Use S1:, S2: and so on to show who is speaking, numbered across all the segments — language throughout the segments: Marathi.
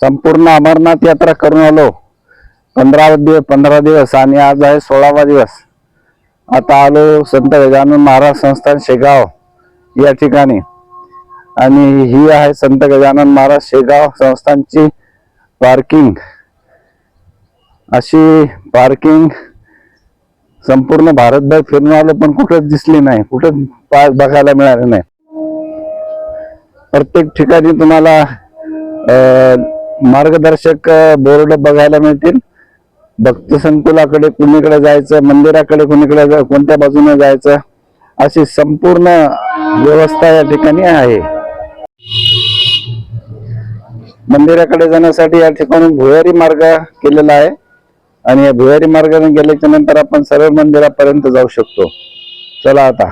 S1: संपूर्ण अमरनाथ यात्रा करून आलो. पंधरा दिवस पंधरा दिवस आणि आज आहे सोळावा दिवस. आता आलो संत गजानन महाराज संस्थान शेगाव या ठिकाणी. आणि ही आहे संत गजानन महाराज शेगाव संस्थानची पार्किंग अशी पार्किंग संपूर्ण भारतभर फिरून आलो पण कुठंच दिसली नाही. कुठंच पा- बघायला मिळालं नाही. प्रत्येक ठिकाणी तुम्हाला अं, मार्गदर्शक बोर्ड बघायला मिळतील. भक्त संकुलाकडे कुणीकडे जायचं मंदिराकडे कुणीकडे कोणत्या बाजूने जायचं अशी संपूर्ण व्यवस्था या ठिकाणी आहे. मंदिराकडे जाण्यासाठी या ठिकाणी भुयारी मार्ग केलेला आहे. आणि या भुयारी मार्गाने गेल्याच्यानंतर आपण सरळ मंदिरापर्यंत जाऊ शकतो. चला आता.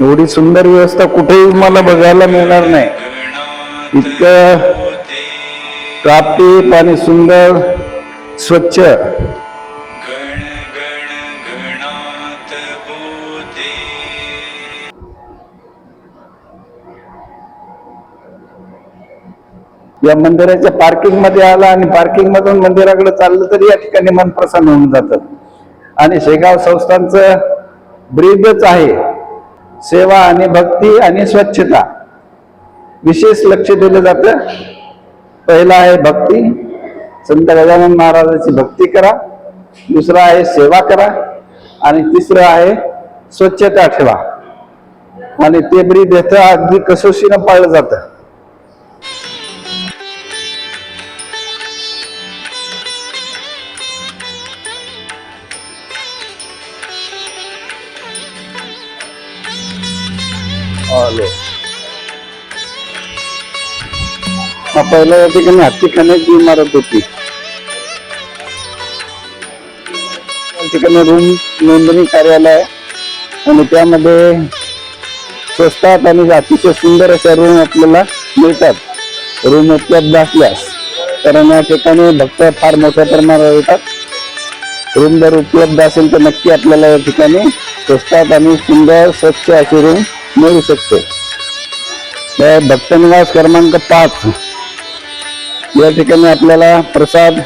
S1: एवढी सुंदर व्यवस्था कुठेही मला बघायला मिळणार नाही. इतकं प्राप्तिप आणि सुंदर स्वच्छ. या मंदिराच्या पार्किंगमध्ये आला आणि पार्किंग मधून मंदिराकडे चाललं तरी या ठिकाणी मन प्रसन्न होऊन जातं. आणि शेगाव संस्थांचं ब्रिजच आहे. सेवा आणि भक्ती आणि स्वच्छता. विशेष लक्ष दिलं जातं. पहिला आहे भक्ती. संत गजानन महाराजाची भक्ती करा. दुसरा आहे सेवा करा. आणि तिसरं आहे स्वच्छता ठेवा. आणि ते ब्रीद येतं अगदी कसोशीनं पाळलं जातं. पहिल्या या ठिकाणी हत्ती खाण्याची इमारत होती. ठिकाणी रूम नोंदणी कार्यालय आणि त्यामध्ये स्वस्तात आणि अतिशय सुंदर अशा रूम आपल्याला मिळतात. रूम उपलब्ध असल्यास. कारण या ठिकाणी भक्त फार मोठ्या प्रमाणावर येतात. रूम जर उपलब्ध असेल तर नक्की आपल्याला या ठिकाणी स्वस्तात आणि सुंदर स्वच्छ अशी रूम मिळू शकते. भक्तनिवास क्रमांक पाच. या ठिकाणी आपल्याला प्रसाद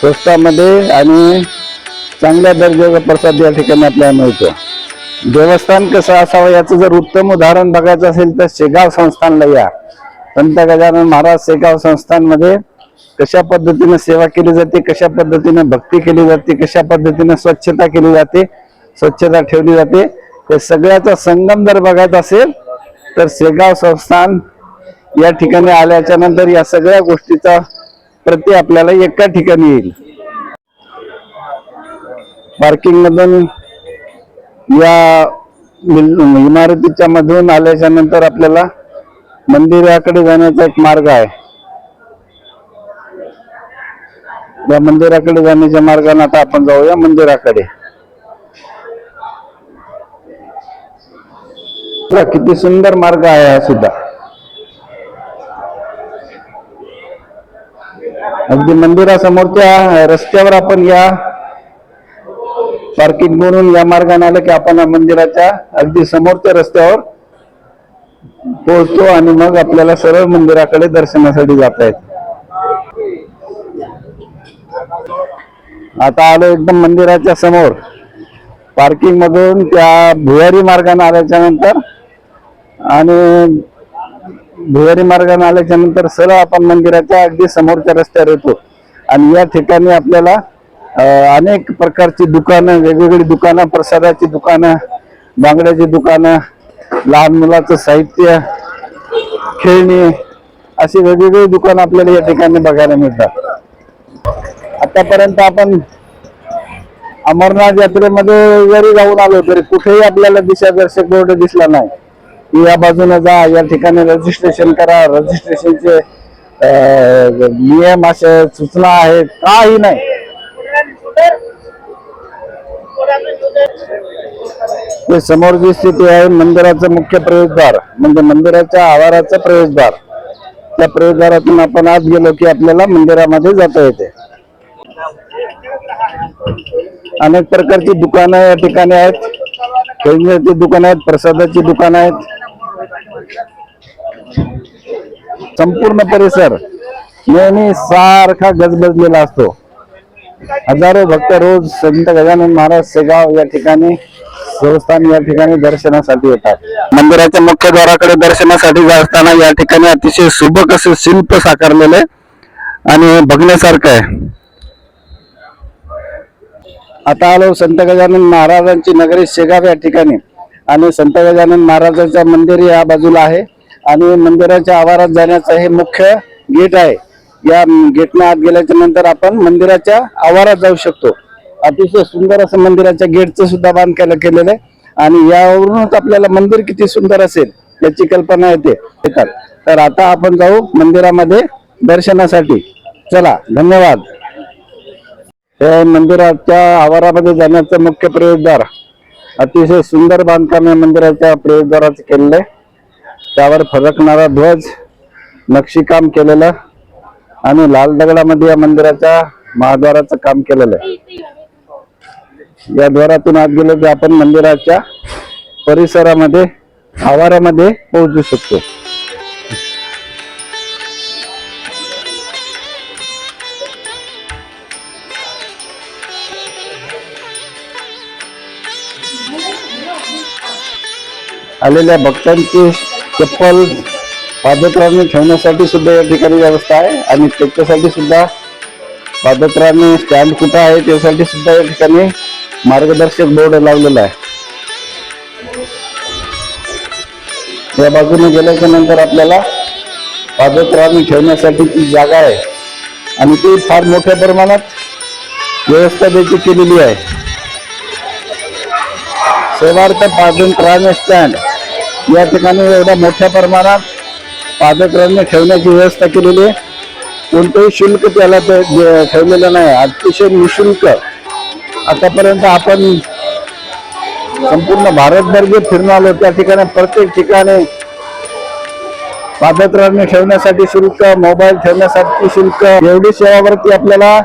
S1: स्वस्तामध्ये आणि चांगल्या दर्जाचा प्रसाद या ठिकाणी आपल्याला मिळतो. देवस्थान कसं असावं याचं जर उत्तम उदाहरण बघायचं असेल तर शेगाव संस्थानला या. संत गजानन महाराज शेगाव संस्थानमध्ये कशा पद्धतीने सेवा केली जाते कशा पद्धतीने भक्ती केली जाते कशा पद्धतीने स्वच्छता केली जाते स्वच्छता ठेवली जाते हे सगळ्याचा संगम जर बघायचा असेल तर शेगाव संस्थान या ठिकाणी आल्याच्यानंतर या सगळ्या गोष्टीचा प्रति आपल्याला एका ठिकाणी येईल. पार्किंग मधून या इमारतीच्या मधून आल्याच्यानंतर आपल्याला मंदिराकडे जाण्याचा एक मार्ग आहे. या मंदिराकडे जाण्याच्या मार्गाने आता आपण जाऊया मंदिराकडे. किती सुंदर मार्ग आहे हा सुद्धा. अगदी मंदिरासमोरच्या रस्त्यावर आपण या पार्किंग म्हणून या मार्गाने आलं की आपण मंदिराच्या अगदी समोरच्या रस्त्यावर पोहोचतो आणि मग आपल्याला सरळ मंदिराकडे दर्शनासाठी जाता येत. आता आलो एकदम मंदिराच्या समोर. पार्किंग मधून त्या भुयारी मार्गाने आल्याच्यानंतर आणि भुयारी मार्गाने आल्याच्यानंतर सरळ आपण मंदिराच्या अगदी समोरच्या रस्त्यावर येतो. आणि या ठिकाणी आपल्याला अनेक प्रकारची दुकानं वेगवेगळी दुकानं प्रसादाची दुकानं बांगड्याची दुकानं लहान मुलाचं साहित्य खेळणी अशी वेगवेगळी दुकानं आपल्याला या ठिकाणी बघायला मिळतात. आतापर्यंत आपण अमरनाथ यात्रेमध्ये जरी जाऊन आलो तरी कुठेही आपल्याला दिशादर्शक बोर्ड दिसला नाही. या बाजूने जा या ठिकाणी रजिस्ट्रेशन करा. रजिस्ट्रेशनचे नियम असे सूचना आहेत. काही नाही. ते समोर जी स्थिती आहे मंदिराचं मुख्य प्रवेशद्वार. म्हणजे मंदिराच्या आवाराचं प्रवेशद्वार. त्या प्रवेशद्वारातून आपण आज गेलो की आपल्याला मंदिरामध्ये जाता येते. अनेक प्रकारची दुकानं या ठिकाणी आहेत. खेळण्याची दुकानं आहेत प्रसादाची दुकानं आहेत. संपूर्ण परिसर नेहमी सारखा गजबजलेला असतो. हजारो भक्त रोज संत गजानन महाराज शेगाव या ठिकाणी देवस्थान या ठिकाणी दर्शनासाठी येतात. मंदिराच्या मुख्य द्वाराकडे दर्शनासाठी असताना या ठिकाणी अतिशय सुबक असे शिल्प साकारलेले आणि बघण्यासारखं आहे. आता आलो संत गजानन महाराजांची नगरी शेगाव या ठिकाणी. आणि संत गजानन महाराजांचं मंदिर या बाजूला आहे. आणि मंदिराच्या आवारात जाण्याचं हे मुख्य गेट आहे. या गेटनं आत गेल्याच्यानंतर आपण मंदिराच्या आवारात जाऊ शकतो. अतिशय सुंदर असं मंदिराच्या गेटचं सुद्धा बांधकाम केलेलं आहे. आणि यावरूनच आपल्याला मंदिर किती सुंदर असेल याची कल्पना येते. येतात. तर आता आपण जाऊ मंदिरामध्ये दर्शनासाठी. चला धन्यवाद. हे मंदिराच्या आवारामध्ये जाण्याचं मुख्य प्रवेशद्वार अतिशय सुंदर बांधकाम या मंदिराच्या प्रवेशद्वाराचं केलेलं आहे. त्यावर फरकणारा ध्वज नक्षीकाम केलेलं आणि लाल दगडामध्ये या मंदिराच्या महाद्वाराचं काम केलेलं आहे. या द्वारातून आत गेलो की आपण मंदिराच्या परिसरामध्ये आवारामध्ये पोहोचू शकतो. आलेल्या भक्तांची चप्पल पादत्राणे ठेवण्यासाठी सुद्धा या ठिकाणी व्यवस्था आहे. आणि त्याच्यासाठी सुद्धा पादत्राने स्टँड कुठं आहे त्यासाठी सुद्धा या ठिकाणी मार्गदर्शक बोर्ड लावलेला आहे. या बाजूने गेल्याच्यानंतर आपल्याला पादत्राणे ठेवण्यासाठी ती जागा आहे. आणि ती फार मोठ्या प्रमाणात व्यवस्था देखील केलेली आहे. सेवार्थ पादत्राणे स्टँड या ठिकाणी एवढ्या मोठ्या प्रमाणात पादत्राणे ठेवण्याची व्यवस्था केलेली आहे. कोणतंही शुल्क त्याला ते- ठेवलेलं नाही. अतिशय निशुल्क. आतापर्यंत आपण संपूर्ण भारतभर जे फिरून आलो त्या ठिकाणी प्रत्येक ठिकाणी पादत्राणे ठेवण्यासाठी शुल्क मोबाईल ठेवण्यासाठी शुल्क एवढी सेवावरती आपल्याला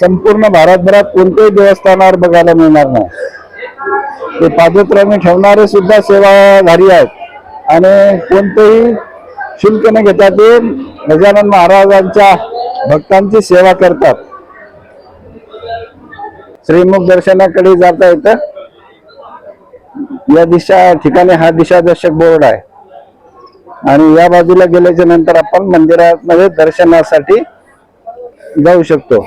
S1: संपूर्ण भारतभरात कोणत्याही देवस्थानावर बघायला मिळणार नाही. ते पादत्राणे ठेवणारे सुद्धा सेवाधारी आहेत. आणि कोणतेही शुल्क न घेता ते गजानन महाराजांच्या भक्तांची सेवा करतात. श्रीमुख दर्शनाकडे जाता येतं. या दिशा ठिकाणी हा दिशादर्शक बोर्ड आहे. आणि या बाजूला गेल्याच्यानंतर आपण मंदिरामध्ये दर्शनासाठी जाऊ शकतो.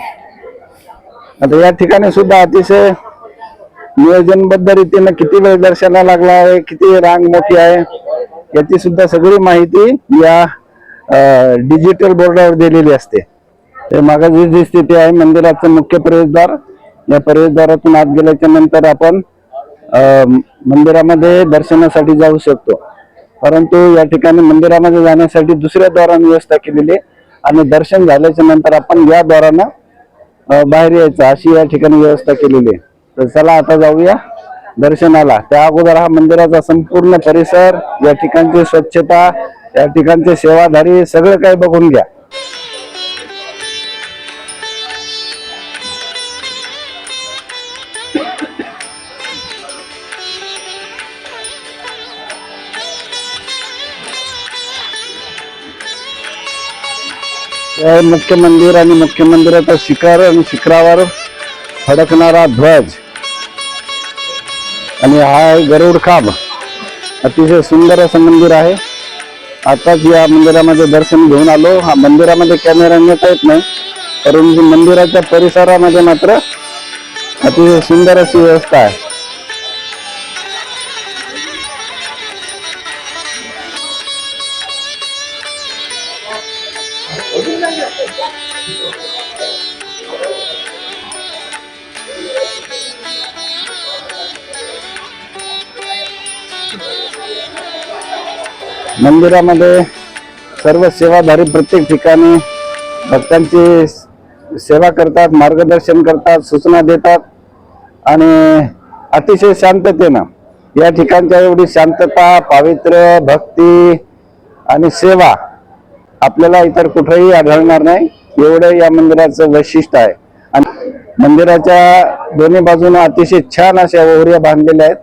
S1: आता या ठिकाणी सुद्धा अतिशय नियोजनबद्ध रीतीने किती वेळ दर्शना लागला आहे किती रांग मोठी आहे. याची सुद्धा सगळी माहिती या डिजिटल बोर्डावर दिलेली असते. ते मागे जी जी स्थिती आहे मंदिराचं मुख्य प्रवेशद्वार या प्रवेशद्वारातून आत गेल्याच्यानंतर आपण मंदिरामध्ये दर्शनासाठी जाऊ शकतो. परंतु या ठिकाणी मंदिरामध्ये जाण्यासाठी दुसऱ्या द्वाराने व्यवस्था केलेली आहे आणि दर्शन झाल्याच्यानंतर आपण या द्वारानं बाहेर यायचं अशी या ठिकाणी व्यवस्था केलेली आहे. तर चला आता जाऊया. दर्शनाला. त्या अगोदर हा मंदिराचा संपूर्ण परिसर या ठिकाणची स्वच्छता या ठिकाणचे सेवाधारी सगळं काही बघून घ्या. मुख्य मंदिर आणि मुख्य मंदिराचा शिखर आणि शिखरावर फडकणारा ध्वज. आणि हा आहे गरुड खांब अतिशय सुंदर असं मंदिर आहे. आताच या मंदिरामध्ये दर्शन घेऊन आलो. हा मंदिरामध्ये कॅमेरा नेता येत नाही परंतु मंदिराच्या परिसरामध्ये मात्र अतिशय सुंदर अशी व्यवस्था आहे. मंदिरामध्ये सर्व सेवाधारी प्रत्येक ठिकाणी भक्तांची सेवा करतात मार्गदर्शन करतात सूचना देतात. आणि अतिशय शांततेनं या ठिकाणच्या एवढी शांतता पावित्र्य भक्ती आणि सेवा आपल्याला इतर कुठेही आढळणार नाही. एवढं या मंदिराचं वैशिष्ट्य आहे. आणि मंदिराच्या दोन्ही बाजूने अतिशय छान अशा ओहऱ्या बांधलेल्या आहेत.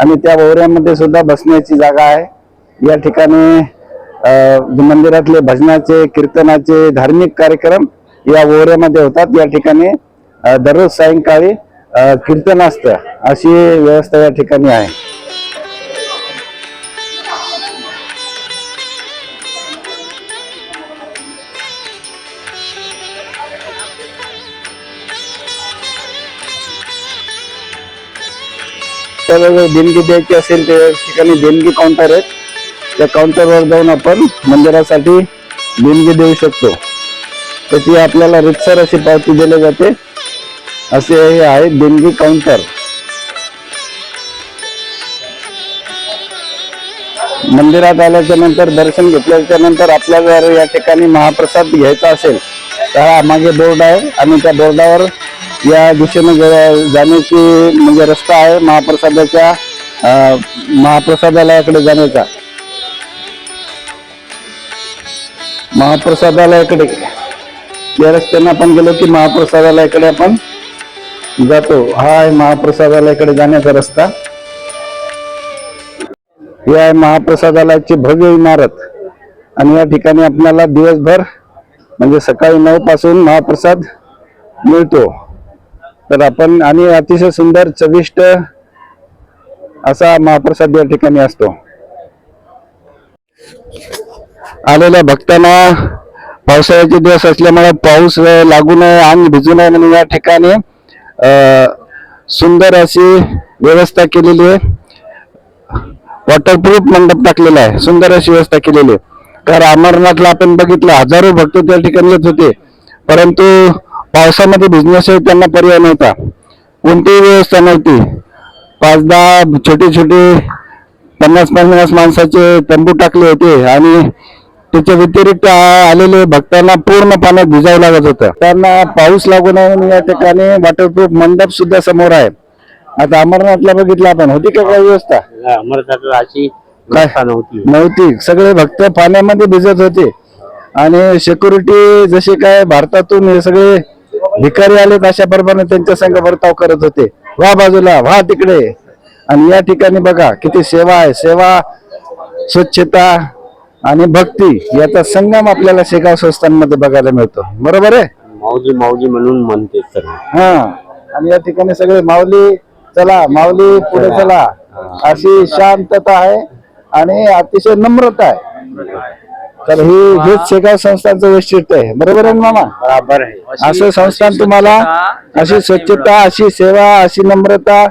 S1: आणि त्या ओहऱ्यामध्ये सुद्धा बसण्याची जागा आहे. या ठिकाणी अं, मंदिरातले भजनाचे कीर्तनाचे धार्मिक कार्यक्रम या ओऱ्यामध्ये होतात. या ठिकाणी दररोज सायंकाळी कीर्तन असतं अशी व्यवस्था या ठिकाणी आहे. तर देणगी द्यायची असेल त्या ठिकाणी देणगी काउंटर आहेत. त्या काउंटरवर जाऊन आपण मंदिरासाठी देणगी देऊ शकतो. तर ती आपल्याला रितसर अशी पावती दिली जाते. असे हे आहे देणगी काउंटर मंदिरात आल्याच्यानंतर दर्शन घेतल्याच्या नंतर आपल्या जर या ठिकाणी महाप्रसाद घ्यायचा असेल तर हा मागे बोर्ड आहे आणि त्या बोर्डावर या दिशेने जाण्याची म्हणजे रस्ता आहे महाप्रसादाच्या महाप्रसादालयाकडे जाण्याचा. महाप्रसादालयाकडे. या रस्त्याने आपण गेलो की महाप्रसादालयाकडे आपण जातो. हा आहे महाप्रसादालयाकडे जाण्याचा रस्ता. ही आहे महाप्रसादालयाची भव्य इमारत. आणि या ठिकाणी आपल्याला दिवसभर म्हणजे सकाळी नऊ पासून महाप्रसाद मिळतो. तर आपण आणि अतिशय सुंदर चविष्ट असा महाप्रसाद या ठिकाणी असतो. आलेल्या भक्तांना पावसाळ्याचे दिवस असल्यामुळे पाऊस लागू नये अंग भिजू नये म्हणून या ठिकाणी सुंदर अशी व्यवस्था केलेली आहे. वॉटरप्रूफ मंडप टाकलेला आहे. सुंदर अशी व्यवस्था केलेली आहे. कारण अमरनाथला आपण बघितलं हजारो भक्त त्या ठिकाणी येत होते. परंतु पावसामध्ये भिजण्याशिवाय त्यांना पर्याय नव्हता. कोणतीही व्यवस्था नव्हती. पाच दहा छोटे छोटे पन्नास पन्नास माणसाचे तंबू टाकले होते आणि त्याच्या व्यतिरिक्त आलेले भक्तांना पूर्ण पाण्यात भिजावं लागत होतं. त्यांना पाऊस लागू नये म्हणून या ठिकाणी वॉटरप्रूफ मंडप सुद्धा समोर आहे. आता अमरनाथला बघितलं आपण. होती का काही व्यवस्था?
S2: अमरनाथ अशी
S1: काय?
S2: नव्हती.
S1: नव्हती. सगळे भक्त पाण्यामध्ये भिजत होते. आणि सिक्युरिटी जसे काय भारतातून हे सगळे भिकारी आलेत अशा प्रमाणे त्यांच्या संघ वर्ताव करत होते. वा बाजूला वा तिकडे. आणि या ठिकाणी बघा किती सेवा आहे. सेवा स्वच्छता आणि भक्ती याचा संगम आपल्याला शेगाव संस्थांमध्ये बघायला मिळतो. बरोबर आहे?
S2: माऊजी माऊजी म्हणून म्हणते तर.
S1: हा. आणि या ठिकाणी सगळे माऊली चला माऊली पुढे चला. अशी शांतता आहे आणि अतिशय नम्रता आहे. तर ही हेच शेगाव संस्थांचं वैशिष्ट्य आहे. बरोबर आहे ना मामा?
S2: बराबर आहे.
S1: असं संस्थान तुम्हाला अशी स्वच्छता अशी सेवा अशी नम्रता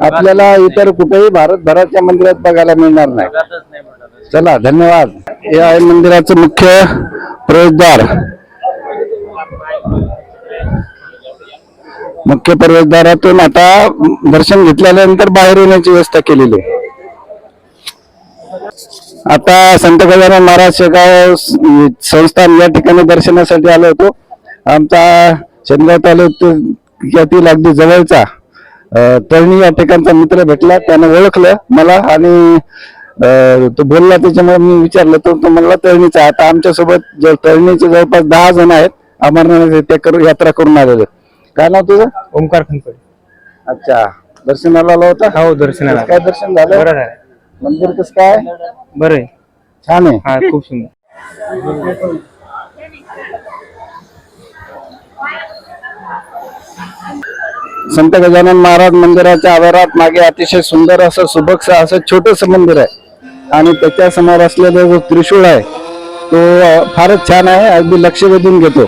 S1: आपल्याला इतर कुठेही भारतभराच्या मंदिरात बघायला मिळणार नाही. चला धन्यवाद. हे आहे मंदिराचं मुख्य प्रवेशद्वार. मुख्य प्रवेशद्वारातून आता दर्शन घेतल्यानंतर बाहेर येण्याची व्यवस्था केलेली आहे. आता संत गजानन महाराज शेगाव संस्थान या ठिकाणी दर्शनासाठी आलो होतो. आमचा शेनगाव तालुक्यातील अगदी जवळचा अं, तळणी या ठिकाणचा मित्र भेटला त्याने ओळखलं मला आणि तो बोलला त्याच्यामुळे मी विचारलं तो तो म्हणला तळणीचा. आता आमच्यासोबत जे तळणीचे जवळपास दहा जण आहेत अमरनाथ ते करू यात्रा करून आलेले काय नाव तुझं?
S3: ओंकार खंतोडे.
S1: अच्छा. दर्शनाला आला होता?
S3: हो दर्शनाला.
S1: काय दर्शन झालं?
S3: बरं झालं.
S1: मंदिर कसं काय?
S3: बरं आहे.
S1: छान आहे.
S3: हा खूप सुंदर.
S1: संत गजानन महाराज मंदिराच्या आवारात मागे अतिशय सुंदर असं सुबक असं छोटस मंदिर आहे. आणि त्याच्यासमोर असलेला जो त्रिशूळ आहे तो फारच छान आहे. अगदी लक्ष वेधून घेतो.